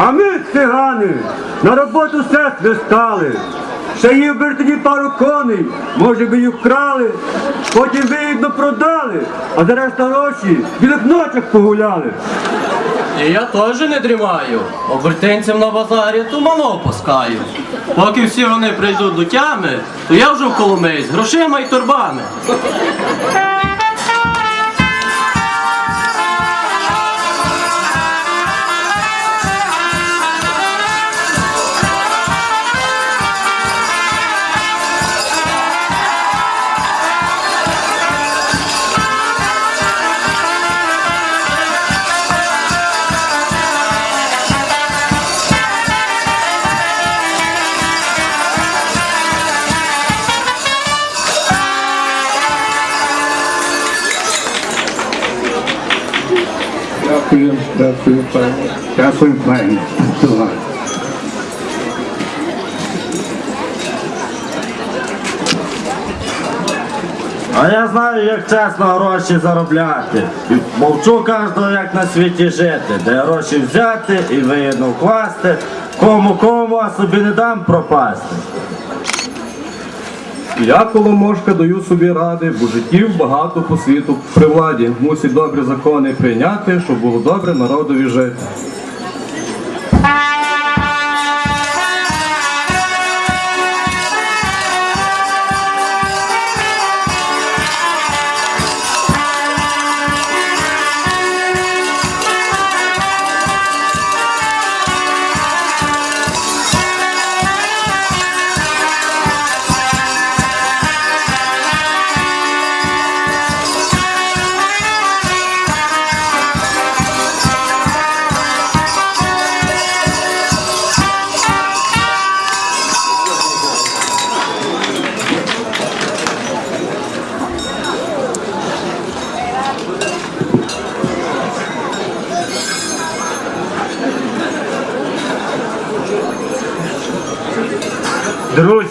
А ми, цигани, на роботу сестри стали. Ще їв би тоді пару коней, може би їх вкрали, потім вигідно продали, а за решта гроші в білих ночах погуляли. І я теж не дрімаю. Обертенцям на базарі тумано пускаю. Поки всі вони прийдуть до тями, то я вже в Коломиї грошима і торбами. Дякую. Давай. А я знаю, як чесно гроші заробляти. І мовчу кожного, як на світі жити, де гроші взяти і вигідно вкласти. Кому кому, а собі не дам пропасти. Я коломожка даю собі ради, бо життів багато по світу при владі. Мусить добрі закони прийняти, щоб було добре народові жити.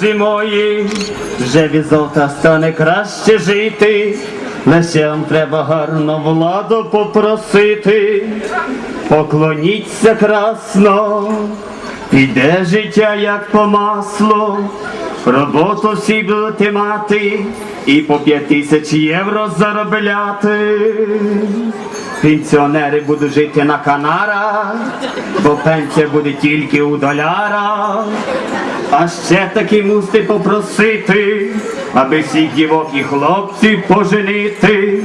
Друзі мої, вже від золота стане краще жити. Лише вам треба гарно владу попросити. Поклоніться красно, піде життя як по маслу. Роботу всі будете мати і по п'ять тисяч євро заробляти. Пенсіонери будуть жити на Канарах, бо пенсія буде тільки у долярах. А ще таки мусите попросити, аби всіх дівок і хлопців поженити,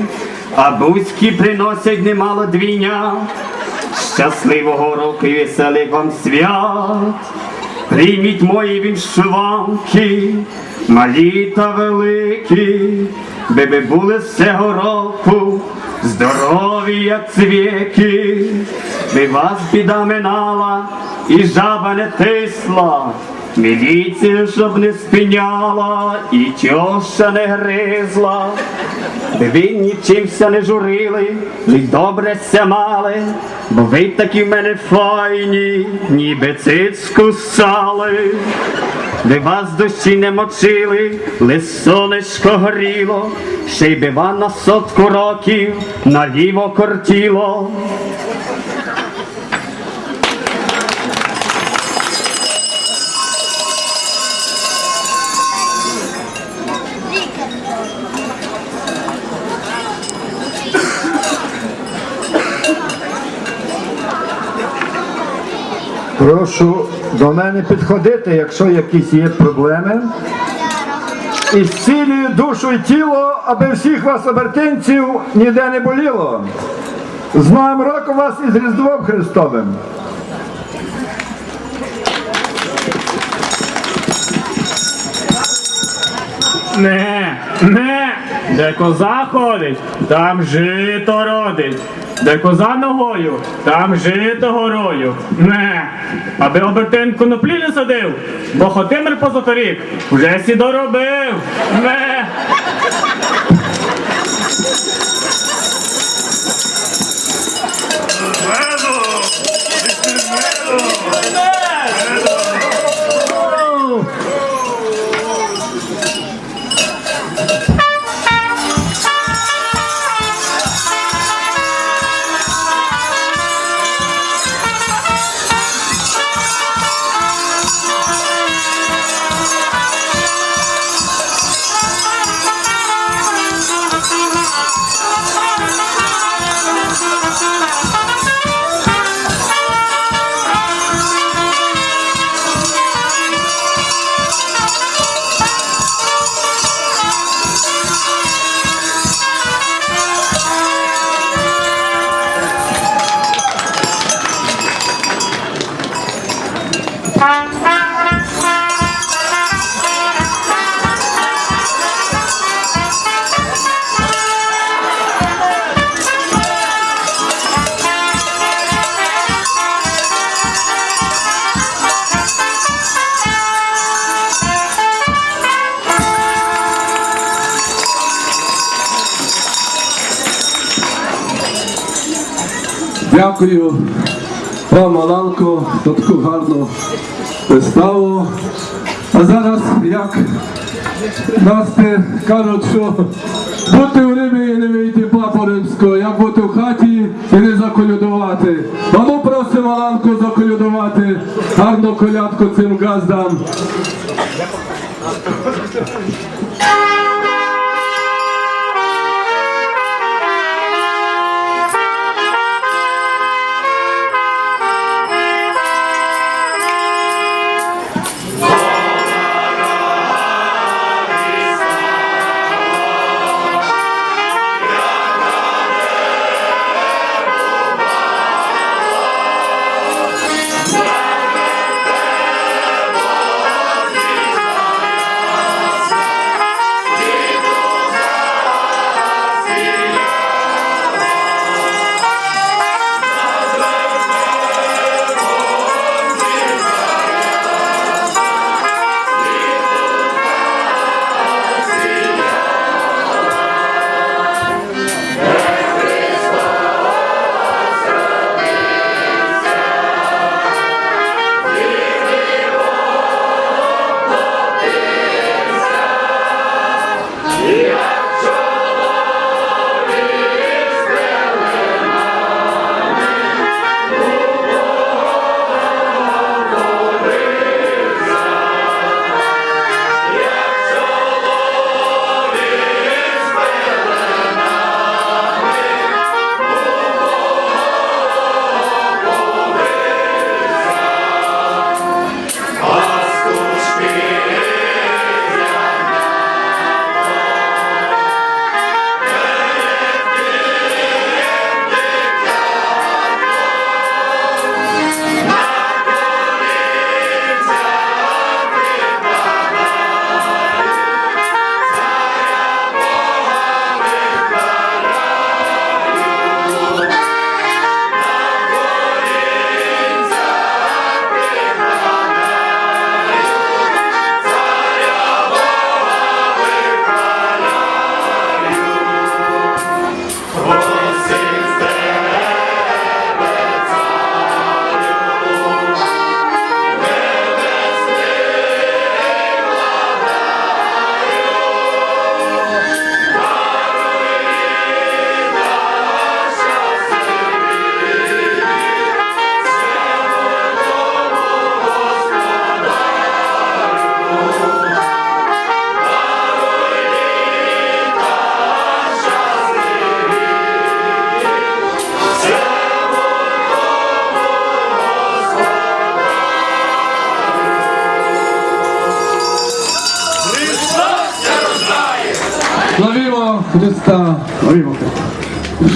а бузьки приносять немало двійня. Щасливого року і веселих вам свят. Прийміть мої віншуванки, малі та великі, би ви були з цього року, здорові, як цвіки, би вас біда минала і жаба не тисла, міліція, щоб не спиняла, і тьоща не гризла. Би ви нічимся не журили, лиш добре ся мали, бо ви такі в мене файні, ніби цицьку ссали. Би вас дощі не мочили, лиш сонечко горіло, ще й би вам на сотку років наліво кортіло. Прошу до мене підходити, якщо якісь є проблеми. І зцілюю душу і тіло, аби всіх вас обертинців ніде не боліло. З Новим роком вас із Різдвом Христовим. Не, не, де коза ходить, там жито родить. Де коза ногою, там жито горою. Не, аби обертин коноплі не садив, бо Хотимир позаторік вже сідо робив. Не. Вену! Дякую вам, Маланко, за таку гарну виставу. А зараз, як Насти кажуть, що бути в Римі і не вийти папу римського, як бути в хаті і не заколюдувати. А ну просимо Маланку заколюдувати гарну колядку цим газдам.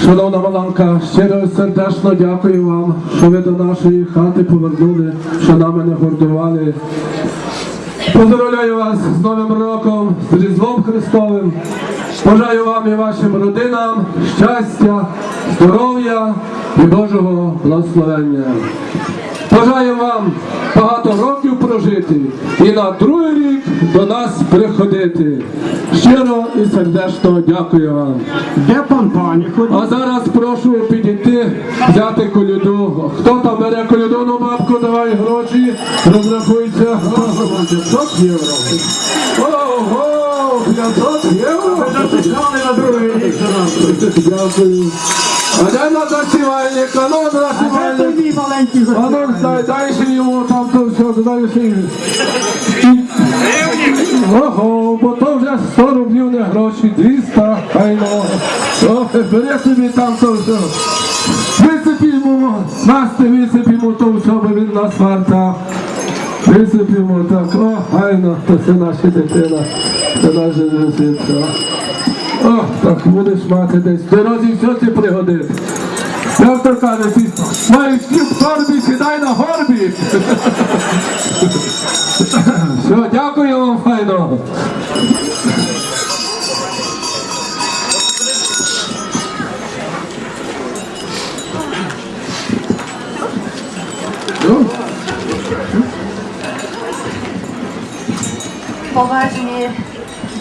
Шановна Маланка, щиро сердечно дякую вам, що ви до нашої хати повернули, що нами не гордували. Поздравляю вас з Новим роком, з Різдвом Христовим. Бажаю вам і вашим родинам щастя, здоров'я і Божого благословення. Бажаю вам багато років прожити і на другий рік до нас приходити. Щиро і сердечно дякую вам. Де пан пані А зараз прошу підійти, взяти коліду. Хто там бере коліду, ну бабку, давай гроші, розрахуйся. 500 євро. Ого, 500 євро. на другий рік Дякую. А де на засівальника? Ну, на засівальник. мій А ну, дай, дай ще йому там то все, дай ще йому. Ого, бо то вже 100 рублів не гроші, 200, хай ну. О, бери собі там то все. Висипімо, Насти висипімо то все, бо він нас варта. Висипімо так, о, хайно, то це наша дитина, це наша дитинка. О, так будеш мати десь. В дорозі все це пригодить. Як то каже, ти маєш хліб в торбі, сідай на горбі. Все, дякую вам, файно. Поважні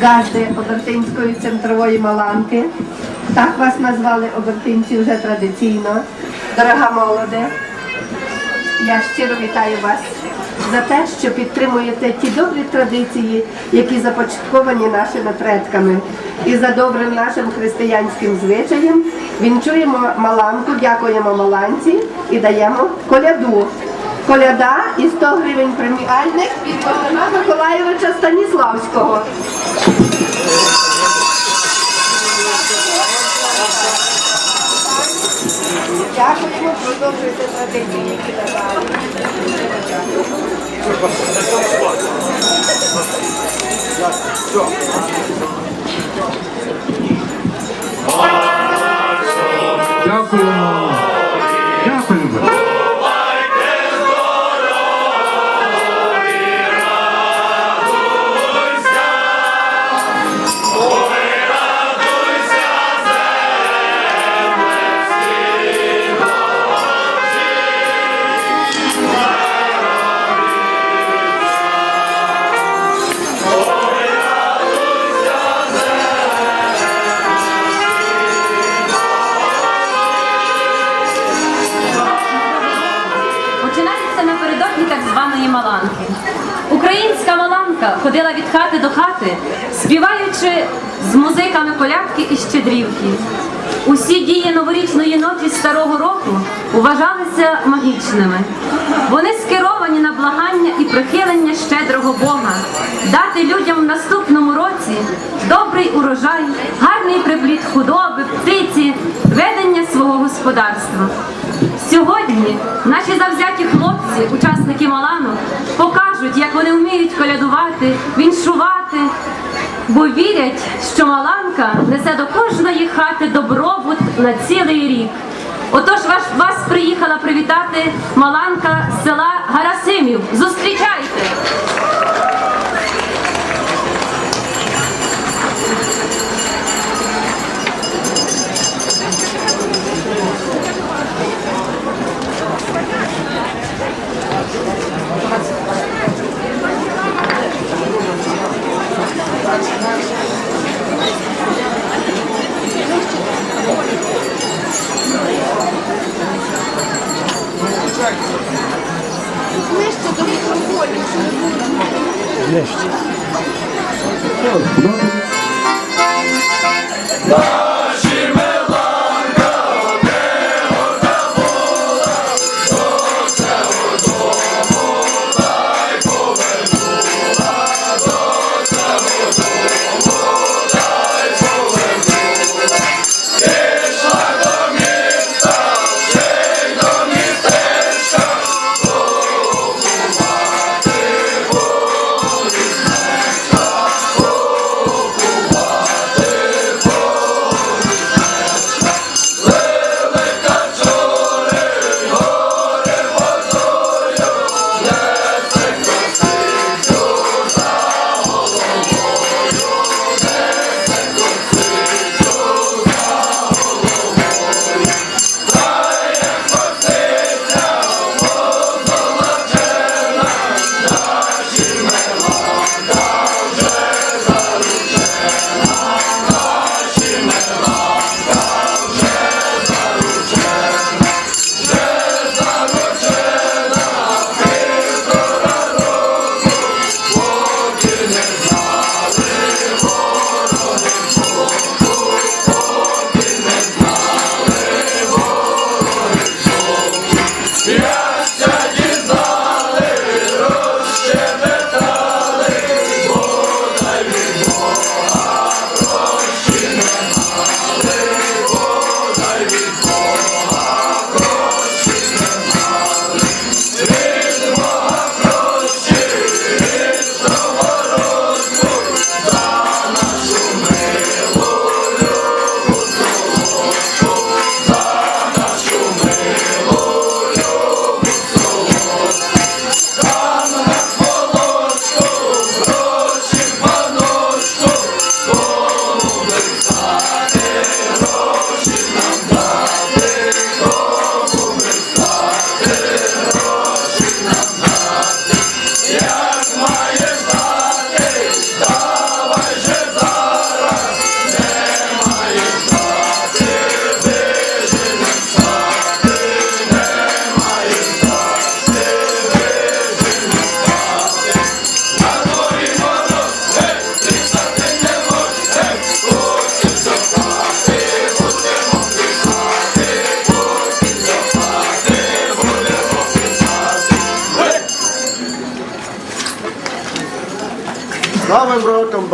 газди Обертинської центрової Маланки. Так вас назвали обертинці вже традиційно. Дорога молоде, я щиро вітаю вас за те, що підтримуєте ті добрі традиції, які започатковані нашими предками. І за добрим нашим християнським звичаєм вінчуємо маланку, дякуємо маланці і даємо коляду. Коляда і 100 гривень преміальних від Богдана Миколайовича Станіславського. Дякуємо, продовжуйте традиції, які давали. Дякуємо. До хати, співаючи з музиками колядки і щедрівки. Усі дії новорічної ночі старого року вважалися магічними. Вони скеровані на благання і прихилення щедрого Бога, дати людям в наступному році добрий урожай, гарний припліт худоби, птиці, ведення свого господарства. Сьогодні наші завзяті хлопці, учасники Малану, покажуть, як вони вміють колядувати, віншувати, бо вірять, що Маланка несе до кожної хати добробут на цілий рік. Отож вас, вас приїхала привітати Маланка з села Гарасимів. Зустрічайте!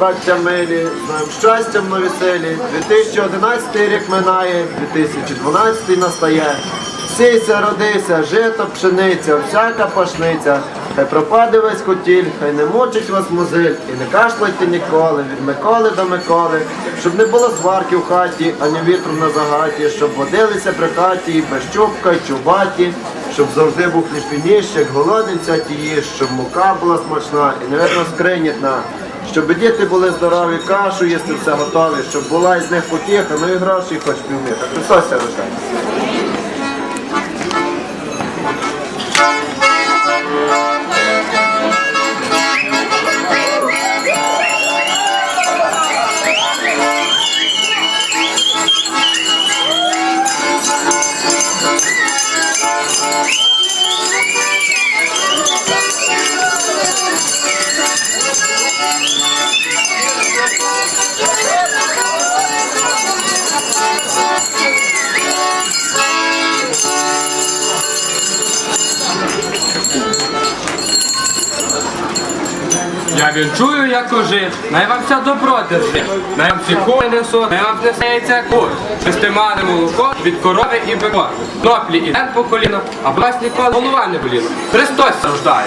Браття милі, з новим щастям нові селі. 2011 рік минає, 2012 настає. Сійся, родися, жито, пшениця, всяка пашниця. Хай пропаде весь котіль, хай не мучить вас музиль, і не кашляйте ніколи, від Миколи до Миколи, щоб не було сварки в хаті, ані вітру на загаті, щоб водилися при хаті, і без чубка, й чубаті, щоб завжди був хліб як голодниця тії, щоб мука була смачна і не видно скрині дна. Щоб діти були здорові, кашу їсти все готові, щоб була із них потіха, ну і гроші хоч півміха. Христос ся Я вінчую, як ожив, най вам вся добро держить, най вам всі кури несуть, най вам несеється кур. Чистимане молоко від корови і бика. Ноплі і ден по коліно, а вас ніколи голова не боліла. Христос рождає.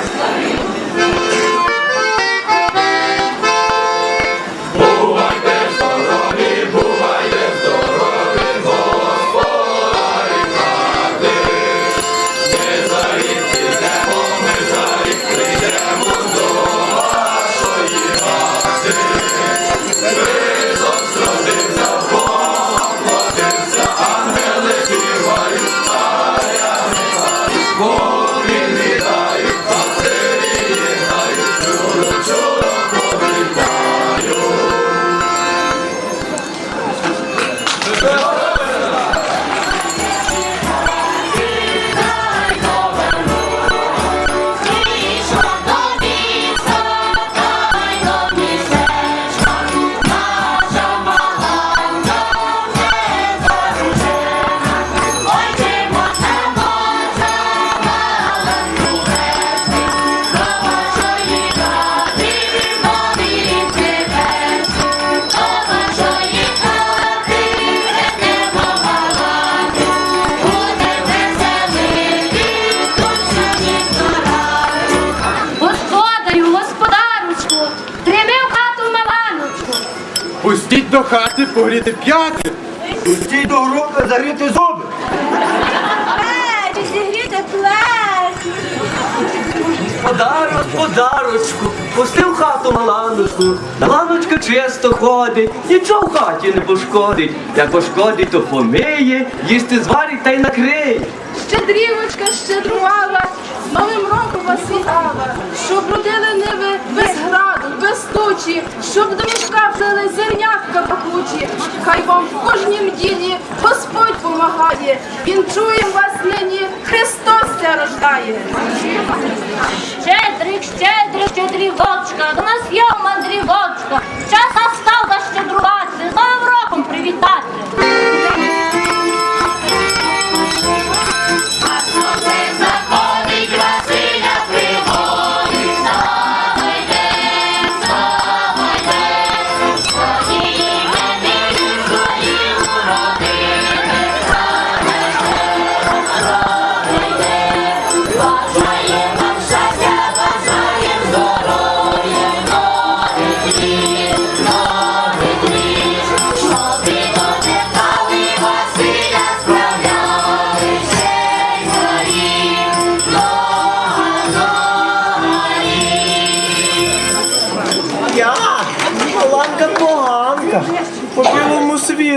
Хати погріти п'яти. Пустіть до групи загріти зуби. Плечі, зігріти плечі. Подар, господарочку, пустив хату маланочку, Маланочка чисто ходить, нічого в хаті не пошкодить. Як пошкодить, то помиє, їсти зварить та й накриє. Щедрівочка щедрувала, з Новим роком вас вітала, щоб родили ниви без граду, без тучі, щоб до мішка взяли пахучі. Хай вам в кожнім ділі Господь помагає. Він чує вас нині, Христос це рождає. Щедрик, щедрик, щедрівочка, до нас є мандрівочка. Час настав щедрувати, з Новим роком привітати.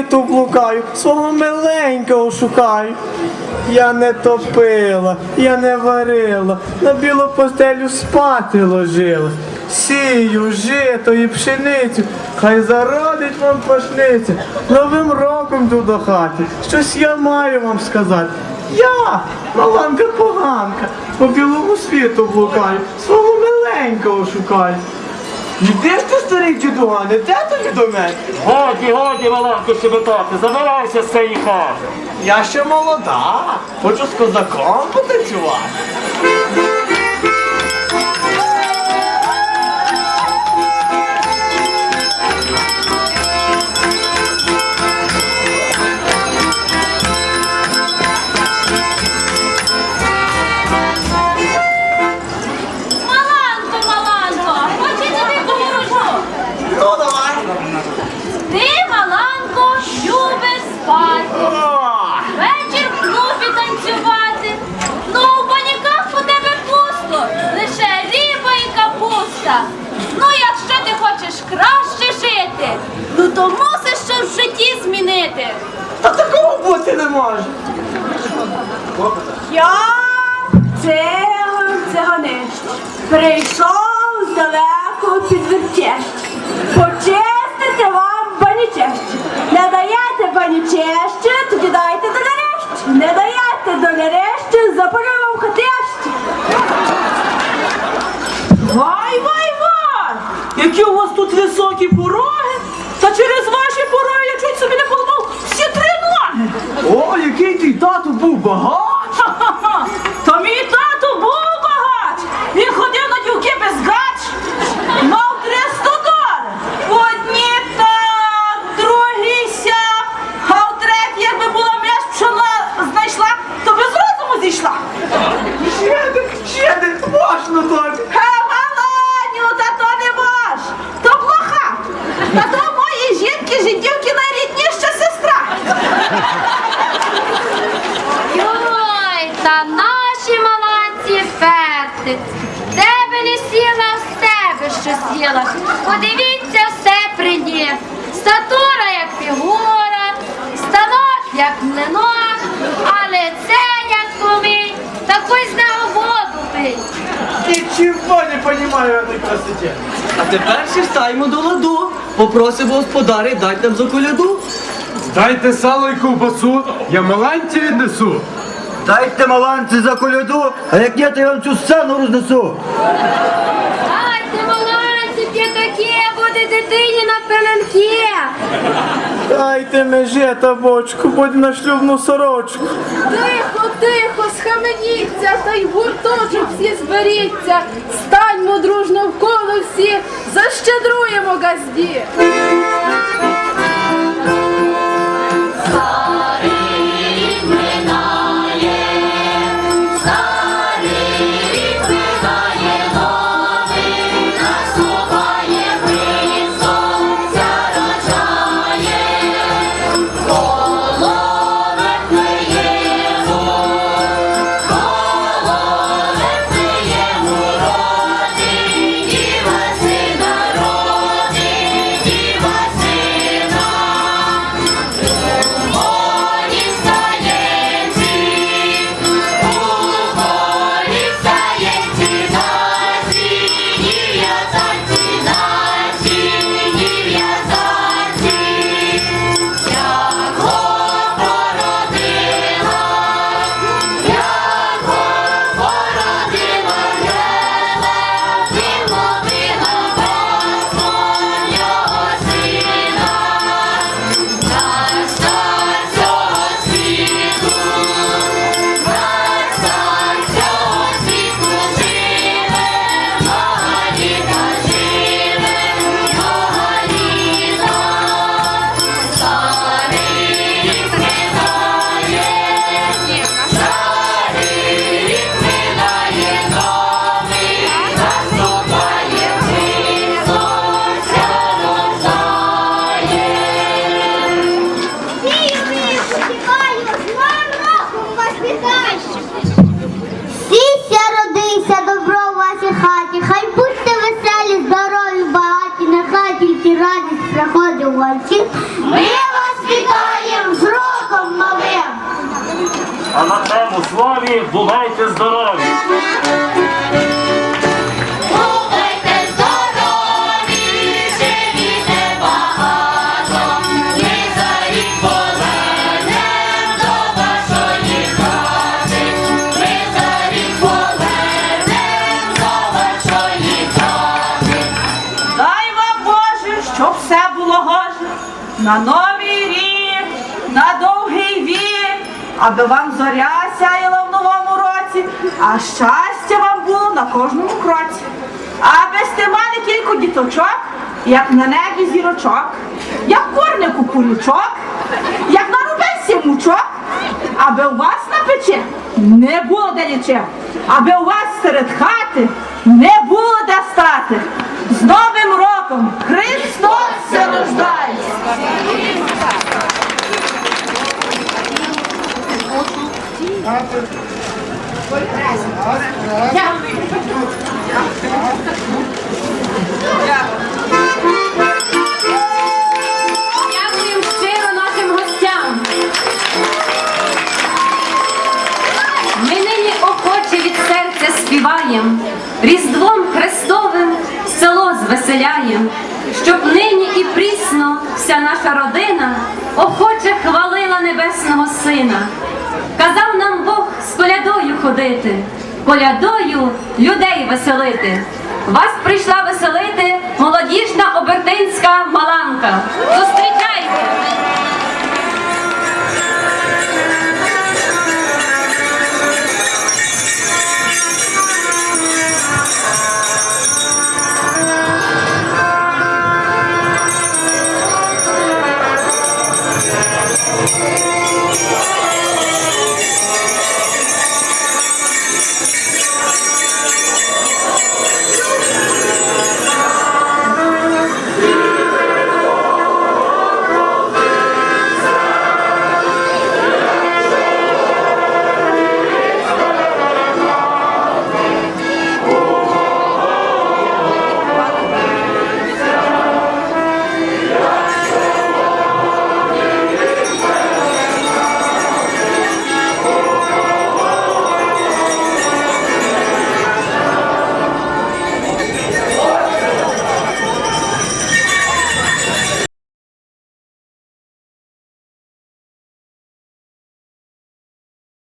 Світу блукаю, свого миленького шукаю. Я не топила, я не варила, на білу постелю спати ложила. Сію, жито і пшеницю, хай зародить вам пашниця. Новим роком йду до хати. Щось я маю вам сказати. Я, маланка поганка, по білому світу блукаю, свого миленького шукаю. Іди ж ти, старий дідуга, де тобі до мене? Годі, годі, маланку щебетати, забирайся з цієї хати. Я ще молода, хочу з козаком потанцювати. До нарешті, запалював вам. Вай, вай, вай! Які у вас тут високі пороги! Та через ваші пороги я чуть собі не поламав всі три ноги! О, який твій тато був багач! Ха-ха-ха! Та мій тато був багач! Він ходив на дівки без гач! Мав 300 доларів! Одні так, другі сяк, а в третій, якби була м'яч пшона знайшла, то без розуму зійшла! Щедик, щедик, можна тобі! Ге, Маланю, та то не ваш! То плоха! Та то моєї жінки, жидівки найрідніша сестра! Ой, та наші маланці ферти. Де би не сіла, в себе що сіла. Подивіться, все при ній. Статура, як фігура, станок, як млинок, але це як помий, такой з нього воду пий. Нічого не розумію в этой красоті. А тепер ще стаємо до ладу. Попросимо господаря дати нам за коляду. Дайте сало і ковбасу, я маланці віднесу. Дайте маланці за коляду, а як ні, то я вам цю сцену рознесу. Дайте буде дитині на пеленки. Дайте меже та бочку, будь на шлюбну сорочку. Тихо, тихо, схаменіться, та й в гурточок всі зберіться. Станьмо дружно вколо всі, защедруємо газді. Сіся, все було гоже. На новий рік, на довгий вік, аби вам зоря а щастя вам було на кожному кроці. Аби сте мали кілька діточок, як на небі зірочок, як корнику кулючок, як на рубесі мучок, аби у вас на печі не було де ліче, аби у вас серед хати не було де стати. З Новим роком Христос се рождає! Дякую щиро нашим гостям. Ми нині охоче від серця співаєм, Різдвом Христовим село звеселяєм, щоб нині і прісно вся наша родина охоче хвалила небесного сина. Казав нам Бог колядою ходити, колядою людей веселити. Вас прийшла веселити молодіжна обертинська маланка. Зустріньте